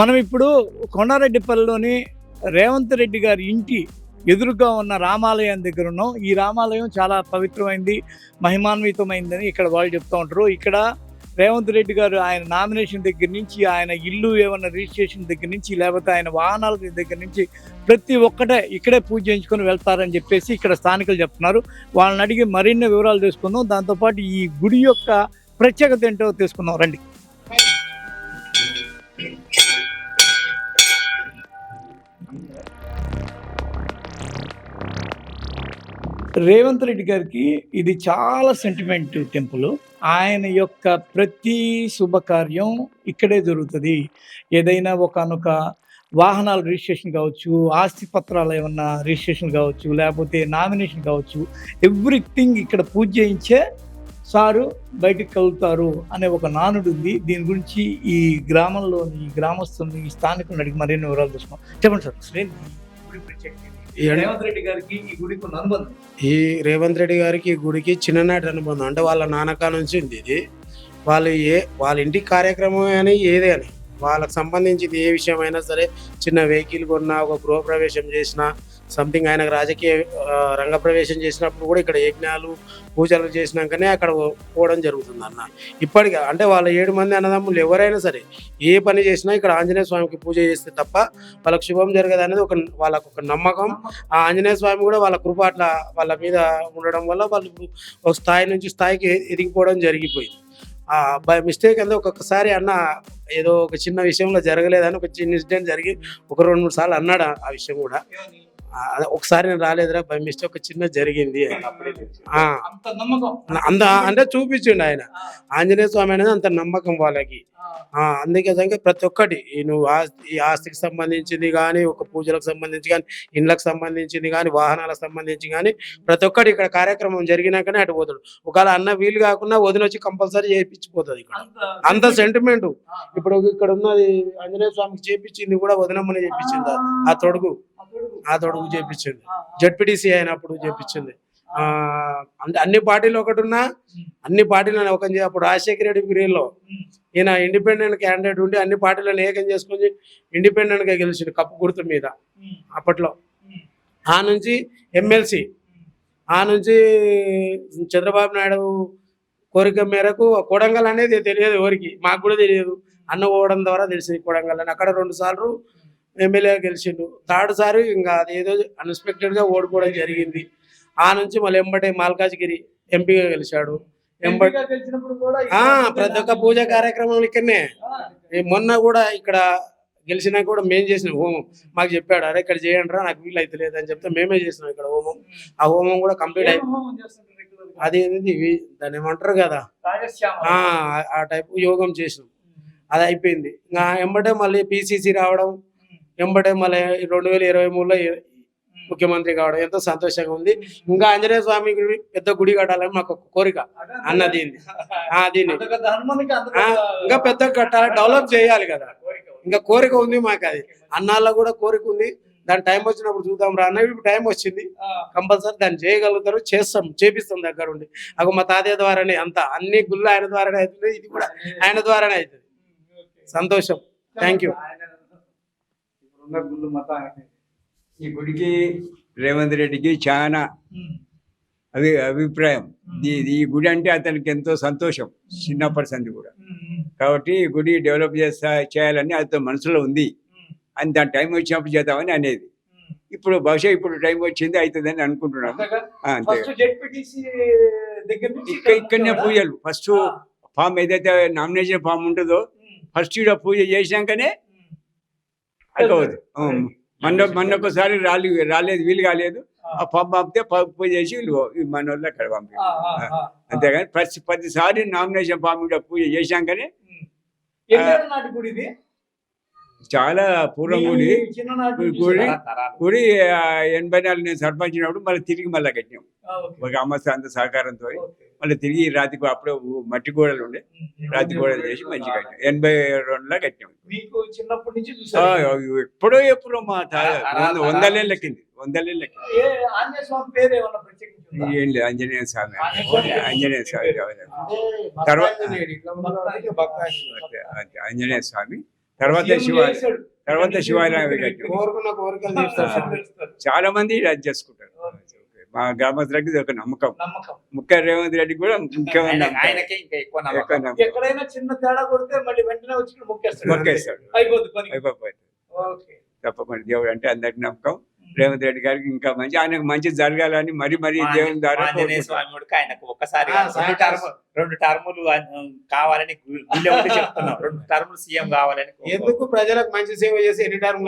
మనం ఇప్పుడు కొండారెడ్డిపల్లిలోని రేవంత్ రెడ్డి గారి ఇంటి ఎదురుగా ఉన్న రామాలయం దగ్గర ఉన్నాం. ఈ రామాలయం చాలా పవిత్రమైంది మహిమాన్వితమైందని ఇక్కడ వాళ్ళు చెప్తూ ఉంటారు. ఇక్కడ రేవంత్ రెడ్డి గారు ఆయన నామినేషన్ దగ్గర నుంచి ఆయన ఇల్లు ఏమన్నా రిజిస్ట్రేషన్ దగ్గర నుంచి లేకపోతే ఆయన వాహనాల దగ్గర నుంచి ప్రతి ఒక్కటే ఇక్కడే పూజ చేయించుకొని వెళ్తారని చెప్పేసి ఇక్కడ స్థానికులు చెప్తున్నారు. వాళ్ళని అడిగి మరిన్ని వివరాలు తెలుసుకుందాం. దాంతోపాటు ఈ గుడి యొక్క ప్రత్యేకత ఏంటో తెలుసుకుందాం. రండి. రేవంత్ రెడ్డి గారికి ఇది చాలా సెంటిమెంట్ టెంపుల్ ఆయన యొక్క ప్రతి శుభకార్యం ఇక్కడే జరుగుతుంది. ఏదైనా ఒకనొక వాహనాల రిజిస్ట్రేషన్ కావచ్చు ఆస్తి పత్రాలు ఏమన్నా రిజిస్ట్రేషన్ కావచ్చు లేకపోతే నామినేషన్ కావచ్చు ఎవ్రీథింగ్ ఇక్కడ పూజ చేయించే సారు బయటకు కలుగుతారు అనే ఒక నానుడు ఉంది. దీని గురించి ఈ గ్రామంలోని గ్రామస్తుల్ని ఈ స్థానికులను అడిగి మరిన్ని వివరాలు చూసుకున్నాం చెప్పండి సార్. రేవంత్ రెడ్డి గారికి ఈ గుడికి ఉన్న అనుబంధం. ఈ రేవంత్ రెడ్డి గారికి ఈ గుడికి చిన్ననాటి అనుబంధం. అంటే వాళ్ళ నాన్నకా నుంచి ఉంది ఇది. వాళ్ళు ఏ వాళ్ళ ఇంటి కార్యక్రమం అని ఏదే అని. వాళ్ళకి సంబంధించింది ఏ విషయమైనా సరే చిన్న వెహికల్ కొన్నా ఒక గృహప్రవేశం చేసినా సంథింగ్ ఆయనకు రాజకీయ రంగప్రవేశం చేసినప్పుడు కూడా ఇక్కడ యజ్ఞాలు పూజలు చేసినాకనే అక్కడ పోవడం జరుగుతుంది అన్న. ఇప్పటికీ అంటే వాళ్ళ ఏడు మంది అన్నదమ్ములు ఎవరైనా సరే ఏ పని చేసినా ఇక్కడ ఆంజనేయ స్వామికి పూజ చేస్తే తప్ప వాళ్ళకి శుభం జరగదు అనేది ఒక వాళ్ళకు ఒక నమ్మకం. ఆ ఆంజనేయ స్వామి కూడా వాళ్ళ కృప అట్లా వాళ్ళ మీద ఉండడం వల్ల వాళ్ళు ఒక స్థాయి నుంచి స్థాయికి ఎదిగిపోవడం జరిగిపోయింది. బై మిస్టేక్ అంతా ఒక్కొక్కసారి అన్న ఏదో ఒక చిన్న విషయంలో జరగలేదని ఒక చిన్న ఇన్సిడెంట్ జరిగి ఒక రెండు మూడు సార్లు అన్నాడు ఆ- విషయం కూడా. ఒకసారి నేను రాలేదురా బై మిస్టేక్ ఒక చిన్న జరిగింది. అంత అంటే చూపించిండు ఆయన. ఆంజనేయ స్వామి అనేది అంత నమ్మకం వాళ్ళకి. ఆ, అందుకే సంగ ప్రతి ఒక్కటి ఈ నువ్వు ఈ ఆస్తికి సంబంధించింది కానీ ఒక పూజలకు సంబంధించి కానీ ఇండ్లకు సంబంధించింది కానీ వాహనాలకు సంబంధించి కానీ ప్రతి ఒక్కటి ఇక్కడ కార్యక్రమం జరిగినాకనే అటు పోతాడు. ఒకవేళ అన్న వీలు కాకుండా వదిన వచ్చి కంపల్సరీ చేయించిపోతుంది ఇక్కడ. అంత సెంటిమెంట్ ఇప్పుడు ఇక్కడ ఉన్నది ఆంజనేయ స్వామికి చేపించింది కూడా వదినమ్మని చేపించింది? ఆ- ఆ తొడుగు. ఆ తొడుగు చేపించింది జడ్పీటీసీ అయినప్పుడు చేపించింది. అన్ని పార్టీలు ఒకటి ఉన్నా అన్ని పార్టీలను చేయ. అప్పుడు రాజశేఖర రెడ్డి పీరియడ్లో ఈయన ఇండిపెండెంట్ క్యాండిడేట్ ఉండి అన్ని పార్టీలను ఏకం చేసుకొని ఇండిపెండెంట్గా గెలిచిండు కప్పు గుర్తు మీద అప్పట్లో. ఆ నుంచి ఎమ్మెల్సీ ఆ నుంచి చంద్రబాబు నాయుడు కోరిక మేరకు కొడంగల్ అనేది తెలియదు ఎవరికి మాకు కూడా తెలియదు. అన్న పోవడం ద్వారా తెలిసింది కొడంగల్ అని. అక్కడ రెండు సార్లు ఎమ్మెల్యే గెలిచిండు. థర్డ్ సారి ఇంకా అదేదో అన్ఎక్స్పెక్టెడ్గా ఓడిపోవడం జరిగింది. ఆ నుంచి మళ్ళీ ఎంబటే మాల్కాజ్గిరి ఎంపీగా గెలిచాడు. ఎంబటి ఆ ప్రతి ఒక్క పూజ కార్యక్రమం ఇక్కడనే. మొన్న కూడా ఇక్కడ గెలిచినా కూడా మేము చేసిన హోమం. మాకు చెప్పాడు అరే ఇక్కడ చేయండి రా నాకు వీలు అయితే లేదు అని చెప్తే మేమే చేసినాం ఇక్కడ హోమం. ఆ హోమం కూడా కంప్లీట్ అయి అది ఇవి దాన్ని ఏమంటారు కదా? ఆ ఆ టైప్ యోగం చేసినాం. అది అయిపోయింది. ఇంకా ఎంబటే మళ్ళీ పిసిసి రావడం ఎంబటే మళ్ళీ రెండు వేల ఇరవై మూడులో ముఖ్యమంత్రి కావడం ఎంతో సంతోషంగా ఉంది. ఇంకా ఆంజనేయ స్వామి గుడి పెద్ద గుడి కట్టాలని మాకు కోరిక. అన్న దీన్ని. ఆ దీన్ని. ఇంకా పెద్ద కట్టాలి డెవలప్ చేయాలి కదా. ఇంకా కోరిక ఉంది మాకు అది. అన్నాళ్ళ కూడా కోరిక ఉంది. దాని టైం వచ్చినప్పుడు చూద్దాం రా అన్న. టైం వచ్చింది. కంపల్సరీ దాన్ని చేయగలుగుతారు చేస్తాం చేపిస్తాం దగ్గర ఉండి అగో మా తాతయ్య ద్వారానే అంత. అన్ని గుళ్ళు ఆయన ద్వారానే అవుతుంది ఇది కూడా ఆయన ద్వారానే అవుతుంది. సంతోషం. థ్యాంక్ యూ గుళ్ళు మతానికి ఈ గుడికి రేవంత్ రెడ్డికి చాలా అవి అభిప్రాయం. ఈ గుడి అంటే అతనికి ఎంతో సంతోషం చిన్నప్పటి సంది కూడా. కాబట్టి ఈ గుడి డెవలప్ చేస్తా చేయాలని అతని మనసులో ఉంది. అని దాని టైం వచ్చినప్పుడు చేద్దామని అనేది. ఇప్పుడు బహుశా ఇప్పుడు టైం వచ్చింది అవుతుందని అనుకుంటున్నాం ఆ, అంతే ఇక్కడనే పూజలు. ఫస్ట్ ఫామ్ ఏదైతే నామినేషన్ ఫామ్ ఉంటుందో ఫస్ట్ ఇక్కడ పూజ చేసినాకనే అక్కవద్దు మొన్న మొన్న ఒకసారి రాలి రాలేదు వీలు కాలేదు. పంపితే ప- పూజ చేసి మన వాళ్ళు అక్కడ పంపి. అంతేగాని ప్రతి ప్రతిసారి నామినేషన్ ఫామ్ పూజ గుడి ఇది? చాలా పూర్వం గుడి గుడి. గుడి ఎనభై నాలుగు నేను సర్పంచినప్పుడు మళ్ళీ తిరిగి మళ్ళీ కట్టినాం. ఒక అమ్మస్థ అంత సహకారంతో. మళ్ళీ తిరిగి రాతికి అప్పుడే మట్టి గోడలు ఉండే. రాతి గోడలు చేసి మంచిగా కట్టాం ఎనభై రెండులో కట్టాం మీకు చిన్నప్పటి నుంచి ఆ, చూసారు ఎప్పుడో ఎప్పుడో మా వందలేళ్ళు లెక్కింది వందలేళ్ళు లెక్కింది ఏ లేదు ఆంజనేయ స్వామి. ఆంజనేయ స్వామి. తర్వాత-. ఆంజనేయ స్వామి. తర్వాత చేశాడు. తర్వాత శివాలయం. చాలా మంది అది చేసుకుంటారు. మా గ్రామస్తులకి ఒక నమ్మకం. ముఖ్య రేవంత్ రెడ్డి కూడా ముఖ్యమైన తప్పకుండా. దేవుడు అంటే అందరికి నమ్మకం. రేవంత్ రెడ్డి గారికి ఇంకా మంచి ఆయనకు మంచి జరగాలని మరి మరి దేవుని ద్వారా ఆయనకు ఒక్కసారి ఆ, రెండు టర్ములు కావాలని చెప్తున్నాం. రెండు టర్ములు సీఎం కావాలని. ఎందుకు ప్రజలకు మంచి సేవ చేసి ఎన్ని టర్మ్